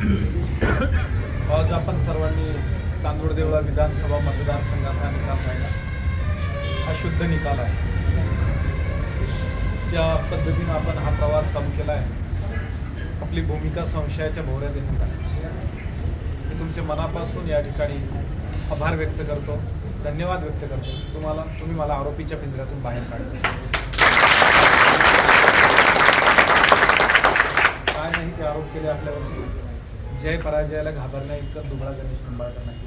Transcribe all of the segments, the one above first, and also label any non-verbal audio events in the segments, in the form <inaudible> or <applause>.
<coughs> आज आपण सर्वांनी चांदूर देवळा विधानसभा मतदारसंघाचा निकाल पाहिला. हा शुद्ध निकाल आहे. ज्या पद्धतीनं आपण हा प्रवास चालू केला आहे आपली भूमिका संशयाच्या भोवऱ्यात देण्यात आहे. मी तुमच्या मनापासून या ठिकाणी आभार व्यक्त करतो धन्यवाद व्यक्त करतो. तुम्हाला तुम्ही मला आरोपीच्या पिंजऱ्यातून बाहेर काढले काय नाही ते आरोप केले आपल्यावरती. जय पराजयाला घाबरण्या इतकं दुबळा गणेश निंबाळकर नाही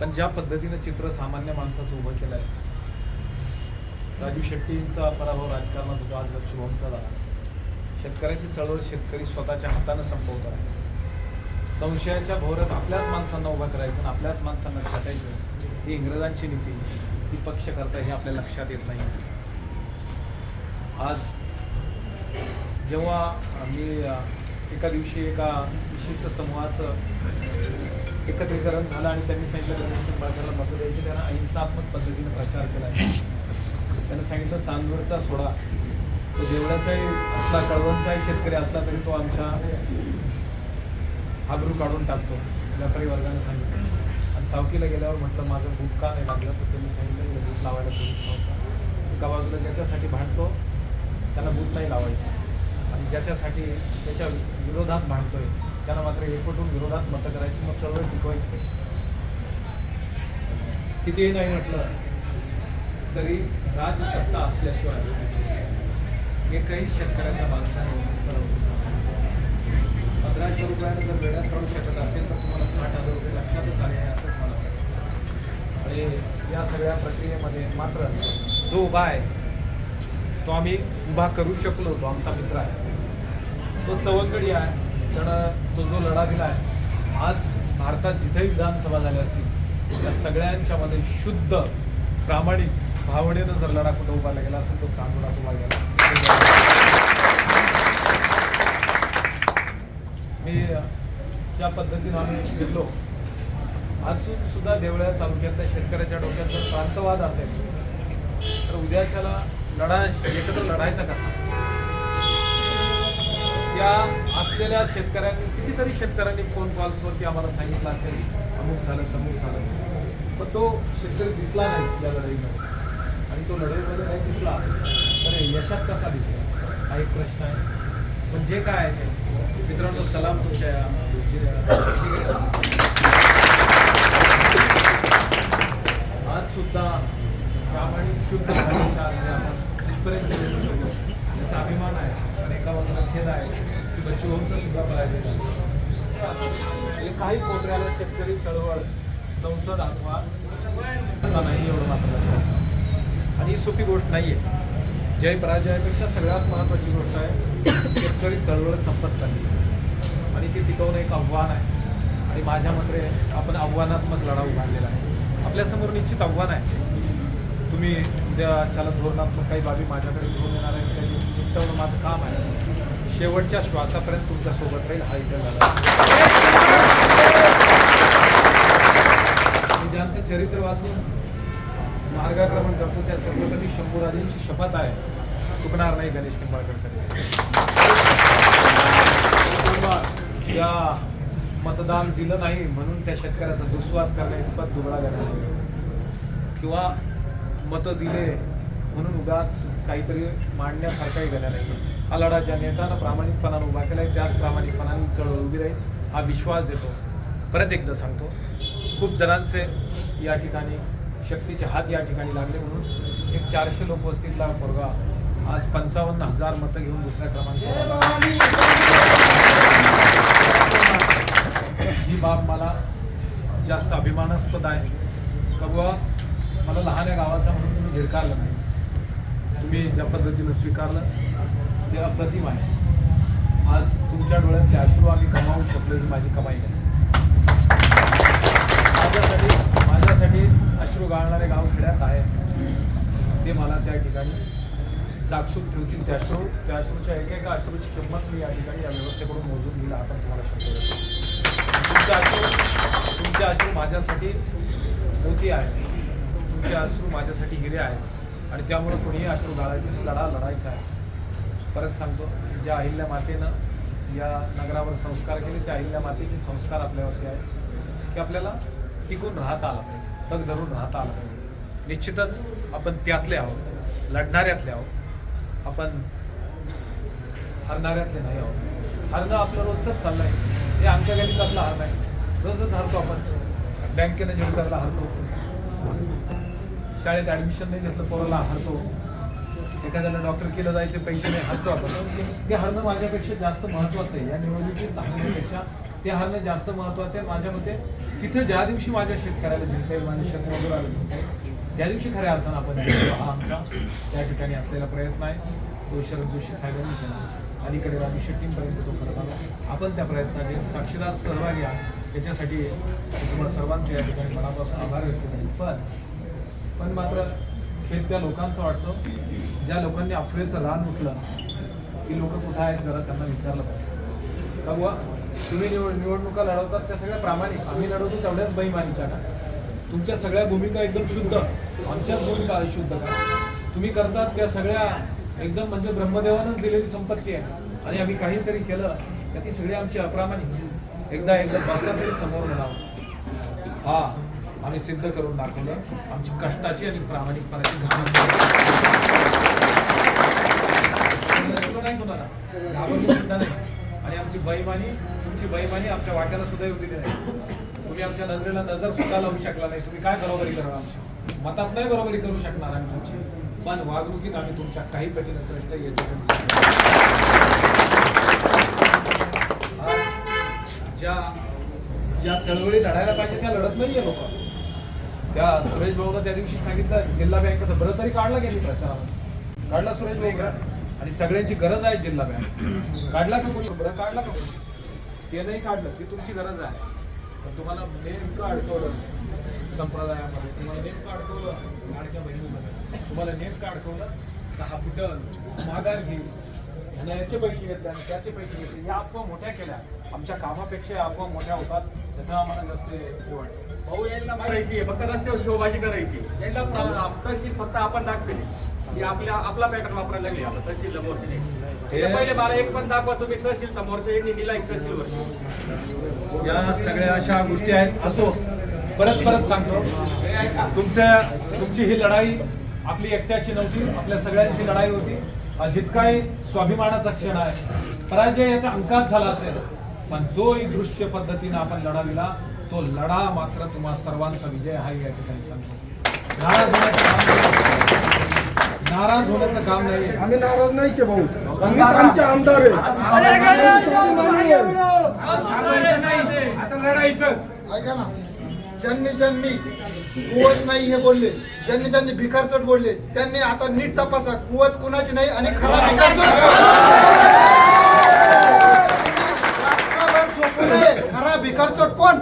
पण ज्या पद्धतीनं चित्र सामान्य माणसाचं उभं केलं आहे राजू शेट्टींचा पराभव राजकारणात होतो आज लक्ष्मणचा झाला. शेतकऱ्याची चळवळ शेतकरी स्वतःच्या हातानं संपवत आहे संशयाच्या भोवऱ्यात आपल्याच माणसांना उभं करायचं आणि आपल्याच माणसांना छाटायचं ही इंग्रजांची नीती. ती पक्ष करता हे आपल्या लक्षात येत नाही. आज जेव्हा मी एका दिवशी एका विशिष्ट समूहाचं एकत्रीकरण झालं आणि त्यांनी सांगितलं गणेश निंबाळकरला मतं द्यायची. त्यांना अहिंसात्मक पद्धतीने प्रचार केला. त्यांना सांगितलं चांदवरचा सोडा तो देवळाचाही असला कळवणचाही शेतकरी असला तरी तो आमच्या हाबरू काढून टाकतो व्यापारी वर्गाने सांगितलं. आणि सावकीला गेल्यावर म्हटलं माझं बूट का नाही लागलं? तर त्यांनी सांगितलं की बूट लावायला पोलीस नव्हता. एका बाजूला ज्याच्यासाठी भांडतो त्याला बूट नाही लावायचं. ज्याच्यासाठी त्याच्या विरोधात मांडतोय त्यांना मात्र एकवटून विरोधात मतं करायची मग चळवळ टिकवायची कितीही नाही म्हटलं तरी राजसत्ता असल्याशिवाय एकही शेतकऱ्याच्या बाजूने सरळ पंधराशे रुपयानं जर वेळात काढू शकत असेल तर तुम्हाला साठ हजार रुपये लक्षातच आले आहे असंच मला आणि या सगळ्या प्रक्रियेमध्ये मात्र जो उभा आहे तो आम्ही उभा करू शकलो तो आमचा मित्र आहे. तो सवंगडी आहे त्यानं तो जो लढा दिला आहे आज भारतात जिथे विधानसभा झाल्या असतील त्या सगळ्यांच्या मध्ये शुद्ध प्रामाणिक भावनेनं जर लढा कुठं उभारला गेला असेल तो चांगला उभा गेला. मी ज्या पद्धतीनं आम्ही गेलो आज सुद्धा देवळ्या तालुक्यातल्या शेतकऱ्याच्या डोक्यात जर प्रांतवाद असेल तर उद्याच्याला लढा एकत्र लढायचा कसा? त्या असलेल्या शेतकऱ्यांनी कितीतरी शेतकऱ्यांनी फोन कॉल्सवरती आम्हाला सांगितलं असेल. अमुक झालं तमुक झालं. पण तो शेतकरी दिसला नाही या लढाईमध्ये. आणि तो लढाईमध्ये नाही दिसला. तर यशात कसा दिसला? हा एक प्रश्न आहे. पण जे काय आहे ते मित्रांनो सलाम तुमच्या आज सुद्धा प्रामाणिक शुद्ध भाषेच्या आपण जिथपर्यंत शकतो याचा अभिमान आहे आणि एका बाजूला खेद आहे. की सुद्धा पाहिजे काही कोपऱ्याला शेतकरी चळवळ संसद अथवा नाही एवढं मात्र आणि ही सोपी गोष्ट नाही आहे जय पराजयापेक्षा सगळ्यात महत्त्वाची गोष्ट आहे शेतकरी चळवळ संपत चालली. आणि ती टिकवणं एक आव्हान आहे. आणि माझ्या मते आपण आव्हानात्मक लढा उभारलेला आहे. आपल्यासमोर निश्चित आव्हान आहे. तुम्ही उद्या चालक धोरणात्मक काही बाबी माझ्याकडे घेऊन येणार आहे त्याची निपटवणं माझं काम आहे. शेवटच्या श्वासापर्यंत तुमच्यासोबत राहील. हा इथे झाला. मी ज्यांचं चरित्र वाचून मार्गाक्रमण करतो त्या छत्रपती शंभूराजेंची शपथ आहे. चुकणार नाही गणेश निंबाळकर या मतदान दिलं नाही म्हणून त्या शेतकऱ्याचा दुस्वास करणे इतपत दुबळा झाला किंवा मतं दिले म्हणून उगाच काहीतरी मांडण्यासारखाही गेल्या नाही. हा लढा ज्या नेत्यानं प्रामाणिकपणानं उभा केला आहे त्याच प्रामाणिकपणाने चळवळ उभी राहील हा विश्वास देतो. परत एकदा सांगतो खूप जणांचे या ठिकाणी शक्तीचे हात या ठिकाणी लागले म्हणून. एक चारशे लोकवस्तीतला पोरगा आज पंचावन्न हजार मतं घेऊन दुसऱ्या क्रमांक ही बाब मला जास्त अभिमानास्पद आहे. का बुवा मला लहान या गावाचा म्हणून तुम्ही झिरकारलं नाही. तुम्ही ज्या पद्धतीनं स्वीकारलं ते अप्रतिम आहे. आज तुमच्या डोळ्यात ते अश्रू आम्ही कमावू शकलो ही माझी कमाई आहे. माझ्यासाठी माझ्यासाठी अश्रू गाळणारे गाव खेड्यात आहे. ते मला त्या ठिकाणी जागसूक ठेवतील. त्या अश्रू त्या अश्रूच्या एक एका अश्रूची किंमत मी या ठिकाणी या व्यवस्थेकडून मोजून घेईल आपण तुम्हाला शब्द तुमच्या तुमचे अश्रू तुमचे अश्रू माझ्यासाठी मोती आहे तुमचे अश्रू माझ्यासाठी हिरे आहेत. आणि त्यामुळं कोणीही अश्रू गाळायचे लढा लढायचा आहे. परत सांगतो ज्या अहिल्या मातेनं या नगरावर संस्कार केले त्या अहिल्या मातेचे संस्कार आपल्यावरती आहेत. की आपल्याला टिकून राहता आलं पाहिजे. तग धरून राहता आलं पाहिजे. निश्चितच आपण त्यातले आहोत. लढणाऱ्यातले आहोत. आपण हरणाऱ्यातले नाही आहोत. हरणं आपलं रोजच चाललं आहे हे आमच्या घरीच आपला हरणं आहे. रोजच हरतो आपण. बँकेनं जेवण हरतो. शाळेत ऍडमिशन नाही घेतलं पोराला हरतो. एखाद्याला डॉक्टर केलं जायचे पैसे नाही हरतो आपण. ते हरणं माझ्यापेक्षा जास्त महत्वाचं आहे. या निवडणुकीत हरण्यापेक्षा ते हरणं जास्त महत्वाचं आहे. माझ्या मते तिथे ज्या दिवशी माझ्या शेतकऱ्याला जिंकता येईल माझ्या शेतमजुराला जिंकता येईल त्या दिवशी खऱ्या अर्थानं आपण हा आमचा त्या ठिकाणी असलेला प्रयत्न आहे. तो शरद जोशी साहेबांनी केला. अलीकडे राजू शेट्टींपर्यंत तो करत आला. आपण त्या प्रयत्नाचे साक्षीदार सहभागी आहात. याच्यासाठी तुम्हाला सर्वांचे या ठिकाणी मनापासून आभार व्यक्त करेन. पण पण मात्र हे त्या लोकांचं वाटतं. ज्या लोकांनी अफवेचं रान उठलं की लोक कुठं आहेत जरा त्यांना विचारलं पाहिजे. का बुवा तुम्ही निवड निवडणुका लढवतात त्या सगळ्या प्रामाणिक. आम्ही लढवतो तेवढ्याच बैमानीच्या का तुमच्या सगळ्या भूमिका एकदम शुद्ध. आमच्याच भूमिका शुद्ध का? तुम्ही करतात त्या सगळ्या एकदम म्हणजे ब्रह्मदेवानंच दिलेली संपत्ती आहे. आणि आम्ही काहीतरी केलं तर ती सगळी आमची अप्रामाणिक. एकदा एकदा बसा तरी समोर म्हणावं. हा. आम्ही सिद्ध करून दाखवलं आमची कष्टाची आणि प्रामाणिकपणाची घाम नाही कोणाला? घाबरलो सुद्धा नाही. आणि आमची बैमानी तुमची बैमानी आमच्या वाट्याला सुद्धा येऊ दिली नाही. तुम्ही आमच्या नजरेला नजर सुद्धा लावू शकला नाही. तुम्ही काय बरोबरी करणार आमची? मतात नाही बरोबरी करू शकणार आम्ही तुमची. पण वागणुकीत आम्ही तुमच्या काही पटीने श्रेष्ठ येतो. ज्या ज्या चळवळी लढायला पाहिजे त्या लढत नाहीये लोक त्या सुरेश भाऊनं त्या दिवशी सांगितलं जिल्हा बँकेचं बरं तरी काढला गेली प्रचारामध्ये काढला सुरेश भाऊ का आणि सगळ्यांची गरज आहे जिल्हा बँक. काढला का कोणी? बरं काढला का कोणी? ते नाही काढलं ती तुमची गरज आहे. पण तुम्हाला नेमकं अडकवलं संप्रदायामध्ये. तुम्हाला नेमकं अडकवलं लाडक्या बहिणीमध्ये. तुम्हाला नेमकं अडकवलं तर हा फुटल माघार घेईल ह्यानं याचे पैसे घेतले आणि त्याचे पैसे घेतले? या अफवा मोठ्या केल्या. आमच्या कामापेक्षा या अफवा मोठ्या होतात त्याचा आम्हाला नसते हे वाटतं भाऊ यांना करायची फक्त रस्त्यावर शोभाजी करायची यांना तहसील फक्त आपण दाखवली. की आपल्या आपला पॅटर्न वापरायला लागले आता तहसील समोरची नाही. ते पहिले मला एक पण दाखवा तुम्ही तहसील समोरचं यांनी दिला एक तहसीलवर. या सगळ्या अशा गोष्टी आहेत. असो परत परत सांगतो. तुमच्या तुमची ही लढाई आपली एकट्याची नव्हती आपल्या सगळ्यांची लढाई होती. जितकाही स्वाभिमानाचा क्षण आहे पराजय याचा अंकात झाला असेल पण जो ही दृश्य पद्धतीने आपण लढा दिला तो लढा मात्र तुम्हा सर्वांचा विजय हा या ठिकाणी सांगतो. नाराज होण्याचं काम नाही. नाराज होण्याचं काम नाही. आम्ही नाराज नाहीचे भाऊ. आम्ही आमचे आमदार आहे. आता लढायचं ऐका ना. ज्यांनी ज्यांनी कुवत नाही हे बोलले ज्यांनी ज्यांनी भिकारचोट बोलले त्यांनी आता नीट तपासा. कुवत कुणाची नाही आणि खरा भिकारचोट खरा भिकारचोट कोण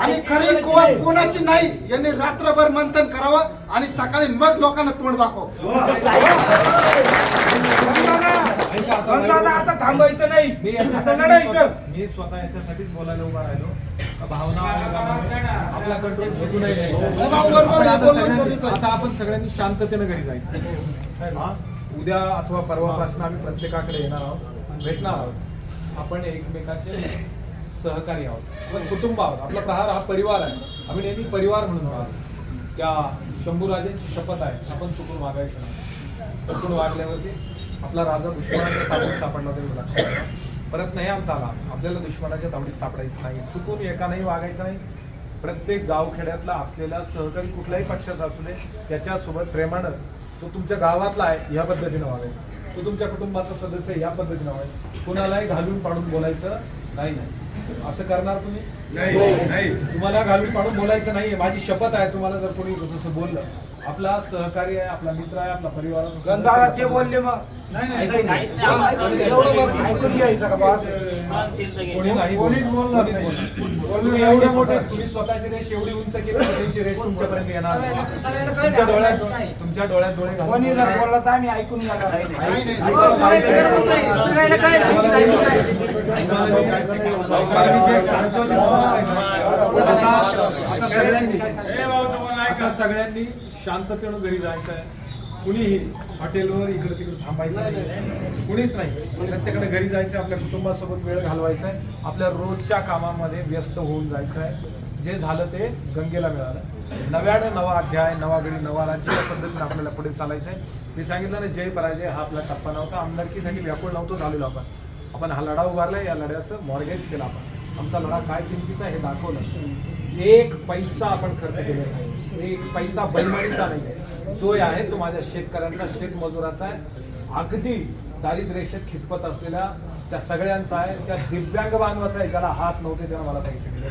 आणि खरी कुवत कोणाची नाही यांनी रात्रभर मंथन करावं आणि सकाळी मग लोकांना तोंड दाखव आता पण दादा आता थांबायचं नाही. मी असं याच्यासाठी लढायचं. स्वतः- मी स्वतः याच्यासाठीच बोलायला उभा राहिलो. भावना आपला कंट्रोल सुटू नये. नाही, आपण आता आपण सगळ्यांनी शांततेने घरी जायचं. हा? उद्या अथवा परवापासून आम्ही प्रत्येकाकडे येणार आहोत भेटणार आहोत. आपण एकमेकाचे सहकारी आहोत आपण कुटुंब आहोत आपला प्रहार हा परिवार आहे. आम्ही नेहमी परिवार म्हणून आहोत त्या शंभूराजांची शपथ आहे आपण चुकून वागायचं नाही. चुकून वागल्यावरती आपला राजा दुश्मनाच्या तावडीत सापडला तरी लक्षात परत नाही आणता आला. आपल्याला दुश्मनाच्या तावडीत सापडायचं नाही. चुकून एकालाही वागायचं नाही. प्रत्येक गावखेड्यातला असलेला सहकारी कुठल्याही पक्षाचा असू दे त्याच्यासोबत प्रेमानं तो तुमच्या गावातला आहे ह्या पद्धतीनं वागायचं. तो तुमच्या कुटुंबाचा सदस्य ह्या या पद्धतीनं वागायचं. कुणालाही घालून पाडून बोलायचं नाही नाही. असं करणार तुम्ही? नाही. तुम्हाला घालून पाडून बोलायचं नाहीये. माझी शपथ आहे तुम्हाला जर कोणी जसं बोललं. आपला सहकारी आहे आपला मित्र आहे आपला परिवार ते बोलले मग. एवढं नाही नाही. नाही. मोठे तुम्ही स्वतःची रेष एवढी उंच केली त्यांची रेष तुमच्यापर्यंत येणार नाही. तुमच्या डोळ्यात तुमच्या डोळ्यात डोळे घालून कोणी जर बोलला तर आम्ही ऐकून सगळ्यांनी शांततेनं घरी जायचं आहे. कुणीही हॉटेलवर इकडे तिकडे थांबायचं नाही. कुणीच नाही. प्रत्येकाने घरी जायचं आपल्या कुटुंबासोबत वेळ घालवायचा आहे. आपल्या रोजच्या कामामध्ये व्यस्त होऊन जायचं आहे. जे झालं ते गंगेला मिळालं. नव्यानं नवा अध्याय नवा गडी नवा राज्य या पद्धतीने आपल्याला पुढे चालायचं आहे. मी सांगितलं ना जय पराजय हा आपला टप्पा नव्हता. आमदारकीसाठी व्याकुळ नव्हतो झालेलो आपण. आपण हा लढा उभारला या लढ्याचं मॉर्गेज केला आपण. आमचा लढा काय किमतीचा हे दाखवलं. एक पैसा आपण खर्च केलेला नाही एक पैसा बैमानीचा नाही जो आहे तो माझ्या शेतकऱ्यांचा शेतमजुराचा आहे. अगदी दारिद्र्यशेत खितपत असलेल्या त्या सगळ्यांचा आहे. त्या दिव्यांग बांधवाचा आहे. ज्याला हात नव्हते त्याला मला पैसे दिले.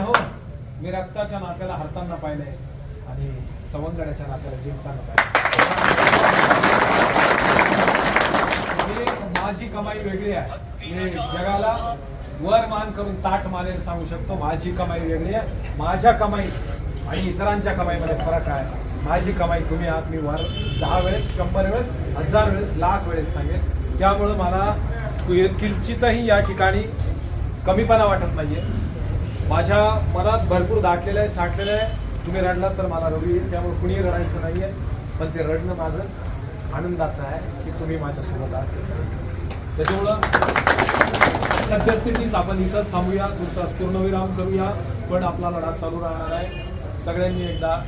हो मी रक्ताच्या नात्याला हरताना पाहिलंय. आणि सवंगड्याच्या नात्याला जिंकताना म्हणजे माझी कमाई वेगळी आहे. मी जगाला वर मान करून ताट मानेल सांगू शकतो माझी कमाई वेगळी आहे. माझ्या कमाई आणि इतरांच्या कमाईमध्ये फरक आहे. माझी कमाई तुम्ही आहात मी वर दहा वेळेस शंभर वेळेस हजार वेळेस लाख वेळेस सांगेन. त्यामुळं मला किंचितही या ठिकाणी कमीपणा वाटत नाहीये. माझ्या मनात भरपूर दाटलेलं आहे साठलेलं आहे. तुम्ही रडलात तर मला रडू येईल. त्यामुळे कुणीही रडायचं नाहीये. पण ते रडणं माझं आनंदाचं आहे की तुम्ही माझ्यासोबत आहात. त्याच्यामुळं सद्यस्थितीच आपण इथंच थांबूया. तुमचा पूर्णविराम करूया. पण आपला लढा चालू राहणार आहे. सगळ्यांनी एकदा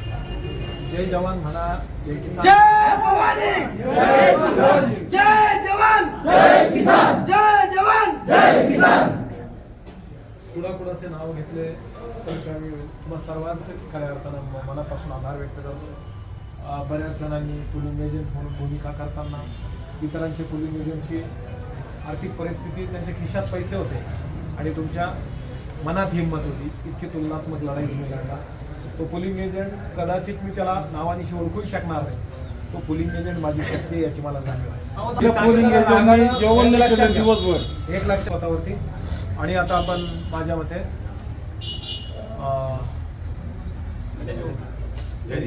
जय जवान म्हणा. जय किसान. जय भवानी! जय किसान! जय जवान! जय किसान! जय जवान! जय किसान नाव घेतले? तर काय मी तुम्हा सर्वांचेच खऱ्या अर्थानं मनापासून आभार व्यक्त करतो. बऱ्याच जणांनी पुलिंग एजंट म्हणून भूमिका करताना इतरांची पुलिंग एजंटची आर्थिक परिस्थिती त्यांच्या खिशात पैसे होते आणि तुमच्या मनात हिंमत होती. इतकी तुलनात्मक लढाई तुम्ही लढला. तो पुलिंग एजंट कदाचित मी त्याला नावानिशी ओळखूही शकणार नाही. तो पुलिंग एजंट माझी शक्ती आहे याची मला जाणीव आहे. दिवसभर. एक लक्ष स्वतःवरती. आणि आता आपण माझ्या मते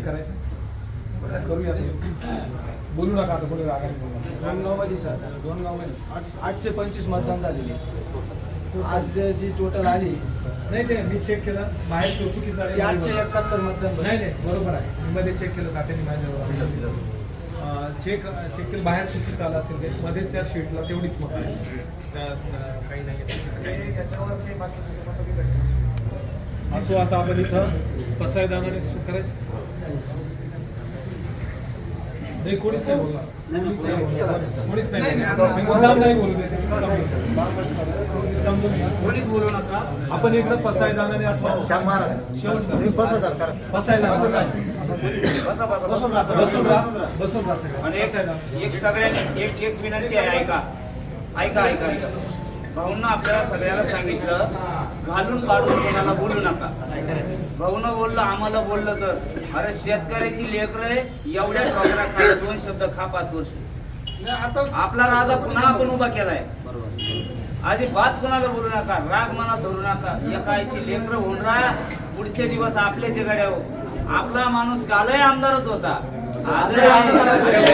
करायचं? करूया ते. बोलू नका आता बोलू नका. दोन गावमध्ये सर. दोन गावमध्ये आठ- आठशे पंचवीस मतदान झालेले. आज जी टोटल आली. नाही ते मी चेक केलं. बाहेर चौचुकी ती झाली आठशे एकाहत्तर मतदान नाही नाही बरोबर आहे. मी मध्ये चेक केलं तात्याने माझ्याजवळ अं, चेक चेक केलं. बाहेर चुकी चालू असेल ते. मध्ये त्या शीटला तेवढीच अं, काही नाही आहे. चुकीचं काही असो आता आपण इथं पसायदानाने करायचं नाही कोणीच नाही बोलला कोणीच नाही. कोणीच मुद्दाम नाही बोलू देत. कोणीच नका. आपण इकडं पसायदानाने असं शेवट. पसायदान बसा बसा बसून. एक सगळ्यांनी एक एक विनंती आहे ऐका. ऐका ऐका ऐका. भाऊंना आपल्याला सगळ्याला सांगितलं घालून काढून कोणाला बोलू नका. भाऊनं बोललं आम्हाला बोललं तर. अरे शेतकऱ्याची लेकरं एवढ्या ठोकरा खा दोन शब्द खा पाच वर्ष. आपला राजा पुन्हा आपण उभा केलाय. आधी बात कोणाला बोलू नका राग मनात धरू नका. एकाची आईची लेकरं होऊन राहा पुढचे दिवस आपल्याचे गड्या आपला माणूस कालही आमदारच होता. आजही पसायदान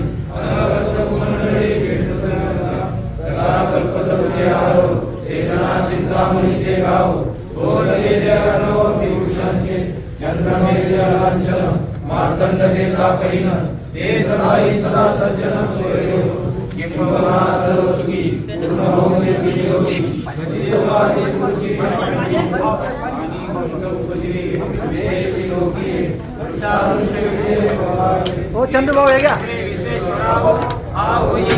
दंड देता ते सदा सदा सज्जन सोयो किम्बना सर्वसुखी पूर्ण होने की योगी मजिदेवादे कुर्ची पानी उपजीवी देश लोकी प्रचार विषय के भगवान ओ चंदू बाबू है क्या? आओ ये